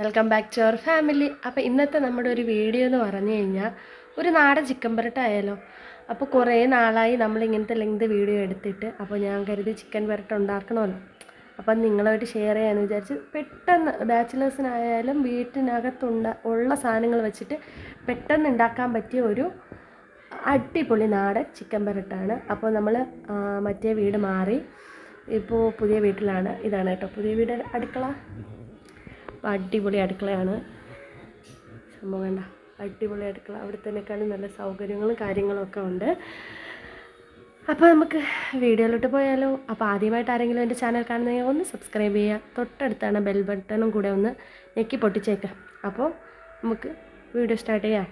Welcome back to our family അപ്പോൾ ഇന്നത്തെ നമ്മുടെ ഒരു വീഡിയോ എന്ന് പറഞ്ഞു കഴിഞ്ഞാൽ ഒരു നാടൻ ചിക്കൻ പരട്ട ആയാലോ. അപ്പോൾ കുറേ നാളായി നമ്മൾ ഇങ്ങനത്തെ ലെങ്ത് വീഡിയോ എടുത്തിട്ട് അപ്പോൾ ഞാൻ കരുതി ചിക്കൻ പരട്ട ഉണ്ടാക്കണമല്ലോ. അപ്പം നിങ്ങളുമായിട്ട് ഷെയർ ചെയ്യാമെന്ന് വിചാരിച്ച് പെട്ടെന്ന് ബാച്ചിലേഴ്സിനായാലും വീട്ടിനകത്തുണ്ട ഉള്ള സാധനങ്ങൾ വെച്ചിട്ട് പെട്ടെന്ന് ഉണ്ടാക്കാൻ പറ്റിയ ഒരു അടിപൊളി നാടൻ ചിക്കൻ പരട്ടാണ് അപ്പോൾ നമ്മൾ മറ്റേ വീട് മാറി ഇപ്പോൾ പുതിയ വീട്ടിലാണ്. ഇതാണ് കേട്ടോ. പുതിയ വീട് അടുക്കള. അടിപൊളി അടുക്കളയാണ്. സംഭവം വേണ്ട. അടിപൊളി അടുക്കള. അവിടെ തന്നെക്കാളും നല്ല സൗകര്യങ്ങളും കാര്യങ്ങളും ഒക്കെ ഉണ്ട്. അപ്പോൾ നമുക്ക് വീഡിയോയിലോട്ട് പോയാലോ. അപ്പോൾ ആദ്യമായിട്ട് ആരെങ്കിലും എന്റെ ചാനൽ കാണുന്നെങ്കിൽ ഒന്ന് സബ്സ്ക്രൈബ് ചെയ്യുക. തൊട്ടടുത്താണ് ബെൽ ബട്ടണും കൂടെ ഒന്ന് ഞെക്കി പൊട്ടിച്ചേക്കാം അപ്പോൾ നമുക്ക് വീഡിയോ സ്റ്റാർട്ട് ചെയ്യാം.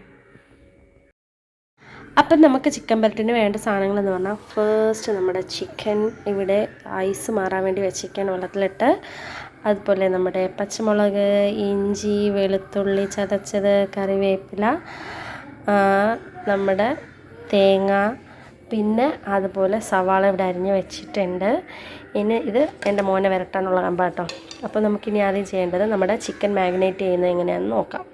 അപ്പം നമുക്ക് ചിക്കൻ പരട്ടിന് വേണ്ട സാധനങ്ങളെന്ന് പറഞ്ഞാൽ ഫസ്റ്റ് നമ്മുടെ ചിക്കൻ ഇവിടെ ഐസ് മാറാൻ വേണ്ടി വെച്ചിരിക്കാൻ വെള്ളത്തിലിട്ട്. അതുപോലെ നമ്മുടെ പച്ചമുളക് ഇഞ്ചി വെളുത്തുള്ളി ചതച്ചത് കറിവേപ്പില നമ്മുടെ തേങ്ങ പിന്നെ അതുപോലെ സവാള ഇവിടെ അരിഞ്ഞ് വെച്ചിട്ടുണ്ട്. ഇനി ഇത് എന്റെ മോനെ വരട്ടാനുള്ള കമ്പാട്ടോ അപ്പോൾ നമുക്കിനി ആദ്യം ചെയ്യേണ്ടത് നമ്മുടെ ചിക്കൻ മാഗ്നേറ്റ് ചെയ്യുന്നത് എങ്ങനെയാണെന്ന് നോക്കാം.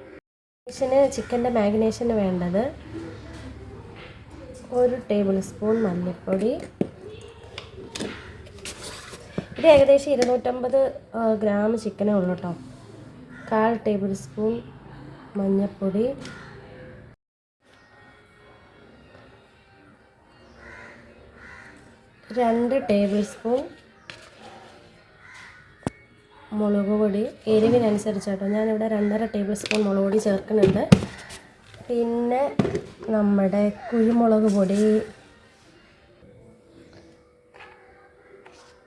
ചിക്കന് ചിക്കന്റെ മാഗ്നേഷന് വേണ്ടത് ഒരു ടേബിൾ സ്പൂൺ മല്ലിപ്പൊടി ഇത് ഏകദേശം ഇരുന്നൂറ്റമ്പത് ഗ്രാം ചിക്കനേ ഉള്ളൂ കേട്ടോ കാൽ ടേബിൾ സ്പൂൺ മഞ്ഞൾപ്പൊടി രണ്ട് ടേബിൾ സ്പൂൺ മുളക് പൊടി എരിവിനനുസരിച്ച് ഞാനിവിടെ രണ്ടര ടേബിൾ സ്പൂൺ മുളക് പൊടി ചേർക്കുന്നുണ്ട്. പിന്നെ നമ്മുടെ കുരുമുളക് പൊടി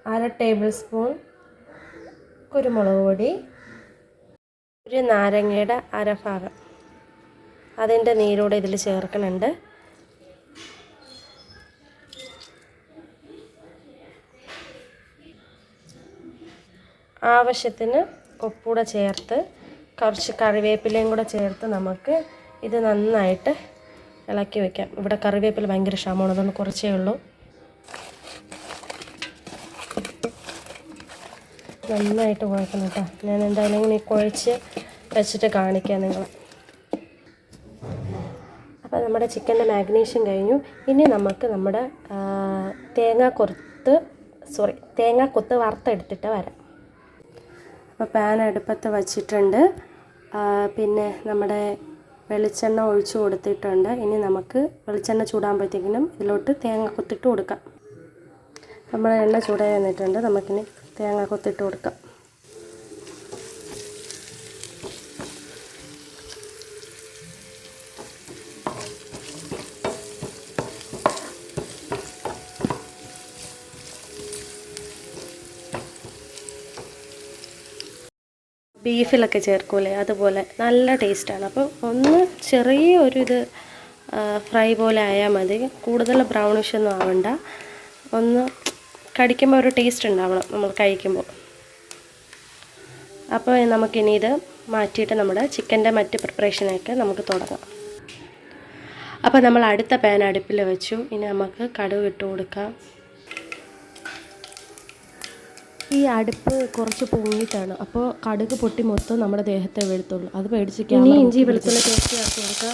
അര ടേബിൾ സ്പൂൺ കുരുമുളക് പൊടി ഒരു നാരങ്ങയുടെ അരഭാഗം. അതിന്റെ നീരൂടെ ഇതിൽ ചേർക്കുന്നുണ്ട് ആവശ്യത്തിന് ഉപ്പൂടെ ചേർത്ത് കുറച്ച് കറിവേപ്പിലയും കൂടെ ചേർത്ത് നമുക്ക് ഇത് നന്നായിട്ട് ഇളക്കി വയ്ക്കാം ഇവിടെ കറിവേപ്പില ഭയങ്കര ക്ഷാമമാണ് അതുകൊണ്ട് കുറച്ചേ ഉള്ളൂ. നന്നായിട്ട് കുഴക്കണം കേട്ടോ. ഞാൻ എന്തായാലും ഇങ്ങനെ കുഴച്ച് വെച്ചിട്ട് കാണിക്കാം നിങ്ങൾ അപ്പോൾ നമ്മുടെ ചിക്കന്റെ മാഗ്നേഷൻ കഴിഞ്ഞു. ഇനി നമുക്ക് നമ്മുടെ തേങ്ങ കൊറുത്ത് സോറി തേങ്ങ കൊത്ത് വറുത്തെടുത്തിട്ട് വരാം. അപ്പോൾ പാൻ അടുപ്പത്ത് വച്ചിട്ടുണ്ട്. പിന്നെ നമ്മുടെ വെളിച്ചെണ്ണ ഒഴിച്ചു കൊടുത്തിട്ടുണ്ട്. ഇനി നമുക്ക് വെളിച്ചെണ്ണ ചൂടാകുമ്പോഴത്തേക്കിനും ഇതിലോട്ട് തേങ്ങ കൊത്തിട്ട് കൊടുക്കാം. നമ്മുടെ എണ്ണ ചൂടായി വന്നിട്ടുണ്ട്. നമുക്കിനി തേങ്ങ കൊത്തിട്ട് കൊടുക്കാം. ബീഫിലൊക്കെ ചേർക്കൂലേ? അതുപോലെ നല്ല ടേസ്റ്റാണ്. അപ്പോൾ ഒന്ന് ചെറിയ ഒരു ഇത് ഫ്രൈ പോലെ ആയാൽ മതി. കൂടുതൽ ബ്രൗണിഷ് ഒന്നും ആവണ്ട. ഒന്ന് കടിക്കുമ്പോൾ ഒരു ടേസ്റ്റ് ഉണ്ടാവണം നമ്മൾ കഴിക്കുമ്പോൾ അപ്പോൾ നമുക്കിനി ഇത് മാറ്റിയിട്ട് നമ്മുടെ ചിക്കന്റെ മറ്റ് പ്രിപ്പറേഷനൊക്കെ നമുക്ക് തുടങ്ങാം. അപ്പോൾ നമ്മൾ അടുത്ത പാൻ അടുപ്പിൽ വെച്ചു. ഇനി നമുക്ക് കടുക് ഇട്ട് കൊടുക്കാം. ഈ അടുപ്പ് കുറച്ച് പൊങ്ങിയിട്ടാണ്. അപ്പോൾ കടുക് പൊട്ടി മൊത്തം നമ്മുടെ ദേഹത്തെ വെളുത്തുള്ളൂ. അത് പേടിച്ചിട്ട് ഇഞ്ചി വെളുത്തുള്ളി ടേസ്റ്റ് ചേർത്ത് കൊടുക്കുക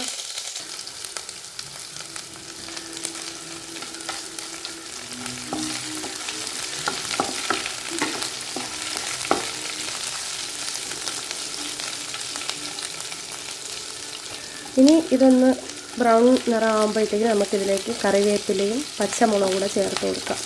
ഇനി ഇതൊന്ന് ബ്രൗൺ നിറമാകുമ്പോഴത്തേക്ക് നമുക്കിതിലേക്ക് കറിവേപ്പിലയും പച്ചമുളകും കൂടെ ചേർത്ത് കൊടുക്കാം.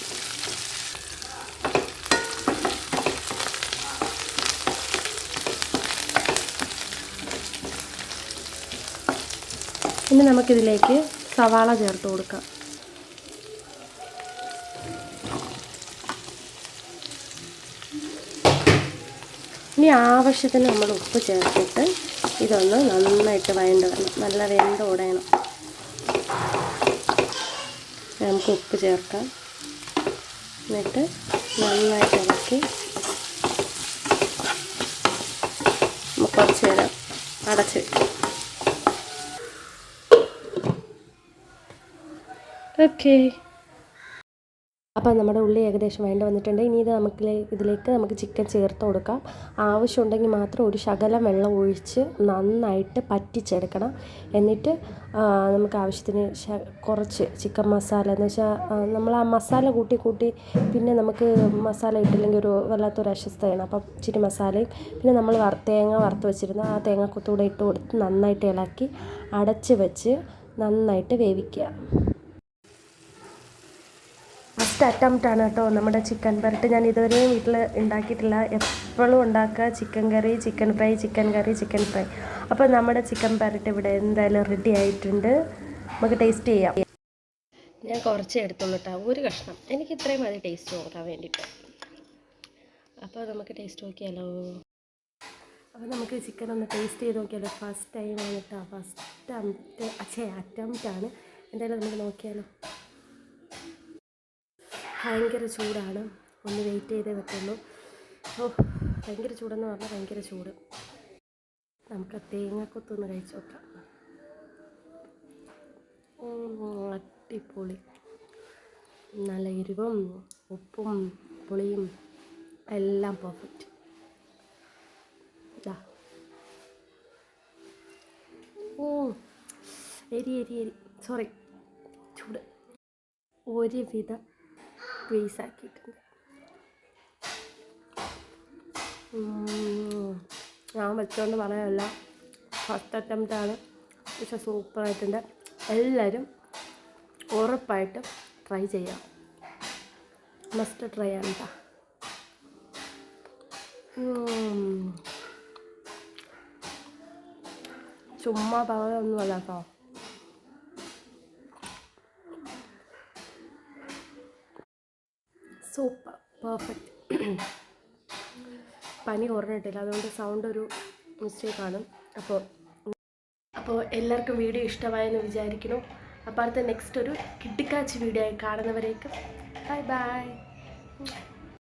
ഇനി നമുക്കിതിലേക്ക് സവാള ചേർത്ത് കൊടുക്കാം. ഇനി ആവശ്യത്തിന് നമ്മൾ ഉപ്പ് ചേർത്തിട്ട് ഇതൊന്ന് നന്നായിട്ട് വയണ്ട വരണം നല്ല വെന്ത് ഓടയണം നമുക്ക് ഉപ്പ് ചേർക്കാം. എന്നിട്ട് നന്നായിട്ട് ഇളക്കി കുറച്ച് നേരം അടച്ച് ഓക്കെ അപ്പോൾ നമ്മുടെ ഉള്ളി ഏകദേശം വേണ്ട വന്നിട്ടുണ്ട്. ഇനി ഇത് നമുക്ക് ഇതിലേക്ക് നമുക്ക് ചിക്കൻ ചേർത്ത് കൊടുക്കാം. ആവശ്യമുണ്ടെങ്കിൽ മാത്രം ഒരു ശകലം വെള്ളം ഒഴിച്ച് നന്നായിട്ട് പറ്റിച്ചെടുക്കണം. എന്നിട്ട് നമുക്ക് ആവശ്യത്തിന് കുറച്ച് ചിക്കൻ മസാല എന്ന് വെച്ചാൽ നമ്മൾ ആ മസാല കൂട്ടി കൂട്ടി പിന്നെ നമുക്ക് മസാല ഇട്ടില്ലെങ്കിൽ ഒരു വല്ലാത്തൊരു അസ്വസ്ഥതയാണ്. അപ്പം ഇച്ചിരി മസാലയും പിന്നെ നമ്മൾ തേങ്ങ വറുത്ത് വെച്ചിരുന്ന ആ തേങ്ങാക്കൊത്തൂടെ ഇട്ട് കൊടുത്ത് നന്നായിട്ട് ഇളക്കി അടച്ച് വെച്ച് നന്നായിട്ട് വേവിക്കുക. ഫസ്റ്റ് അറ്റംപ്റ്റ് ആണ് കേട്ടോ നമ്മുടെ ചിക്കൻ പെരട്ട്. ഞാൻ ഇതുവരെയും വീട്ടിൽ ഉണ്ടാക്കിയിട്ടില്ല. എപ്പോഴും ഉണ്ടാക്കുക chicken curry chicken fry chicken curry chicken fry അപ്പോൾ നമ്മുടെ ചിക്കൻ പെരട്ട് ഇവിടെ എന്തായാലും റെഡി ആയിട്ടുണ്ട്. നമുക്ക് ടേസ്റ്റ് ചെയ്യാം. ഞാൻ കുറച്ച് എടുത്തുള്ളൂ കേട്ടോ. ഒരു കഷ്ണം. എനിക്ക് ഇത്രയും മതി ടേസ്റ്റ് നോക്കാൻ വേണ്ടിയിട്ട്. അപ്പോൾ നമുക്ക് ടേസ്റ്റ് നോക്കിയാലോ? അപ്പോൾ നമുക്ക് ചിക്കൻ ഒന്ന് ടേസ്റ്റ് ചെയ്ത് നോക്കിയാലോ? ഫസ്റ്റ് ടൈം ആണ് കേട്ടോ. ഫസ്റ്റ് അറ്റംപ്റ്റ് അച്ഛേ അറ്റംപ്റ്റ് ആണ്. എന്തായാലും നമുക്ക് നോക്കിയാലോ? ഭയങ്കര ചൂടാണ്. ഒന്ന് വെയിറ്റ് ചെയ്തേ പറ്റുള്ളൂ. ഓ ഭയങ്കര ചൂടെന്ന് പറഞ്ഞാൽ ഭയങ്കര ചൂട്. നമുക്ക് തേങ്ങാക്കൊത്തൊന്ന് കഴിച്ചു നോക്കാം. അടിപൊളി. നല്ല എരിവും ഉപ്പും പുളിയും എല്ലാം പെർഫെക്റ്റ് ഇതാ ഓ എരി എരി എരി. സോറി ചൂട്. ഒരുവിധം പീസാക്കിയിട്ടുണ്ട് ആക്കിയിട്ടുണ്ട് ഞാൻ വെച്ചോണ്ട് പറയല്ല. ഫസ്റ്റ് അറ്റംപ്റ്റ് ആണ്. പക്ഷെ സൂപ്പറായിട്ടുണ്ട് എല്ലാവരും ഉറപ്പായിട്ടും ട്രൈ ചെയ്യാം. മസ്റ്റ് ട്രൈ ആണ് കേട്ടോ. ചുമ്മാ പറയാനൊന്നുമല്ല കേട്ടോ സൂപ്പർ പെർഫെക്റ്റ് പനി കുറഞ്ഞിട്ടില്ല അതുകൊണ്ട് സൗണ്ട് ഒരു മിസ്റ്റേക്കാണ് അപ്പോൾ അപ്പോൾ എല്ലാവർക്കും വീഡിയോ ഇഷ്ടമായെന്ന് വിചാരിക്കുന്നു. അപ്പോൾ അടുത്ത നെക്സ്റ്റ് ഒരു കിട്ടിക്കാച്ച് വീഡിയോ ആയി കാണുന്നവരേക്കും. Bye bye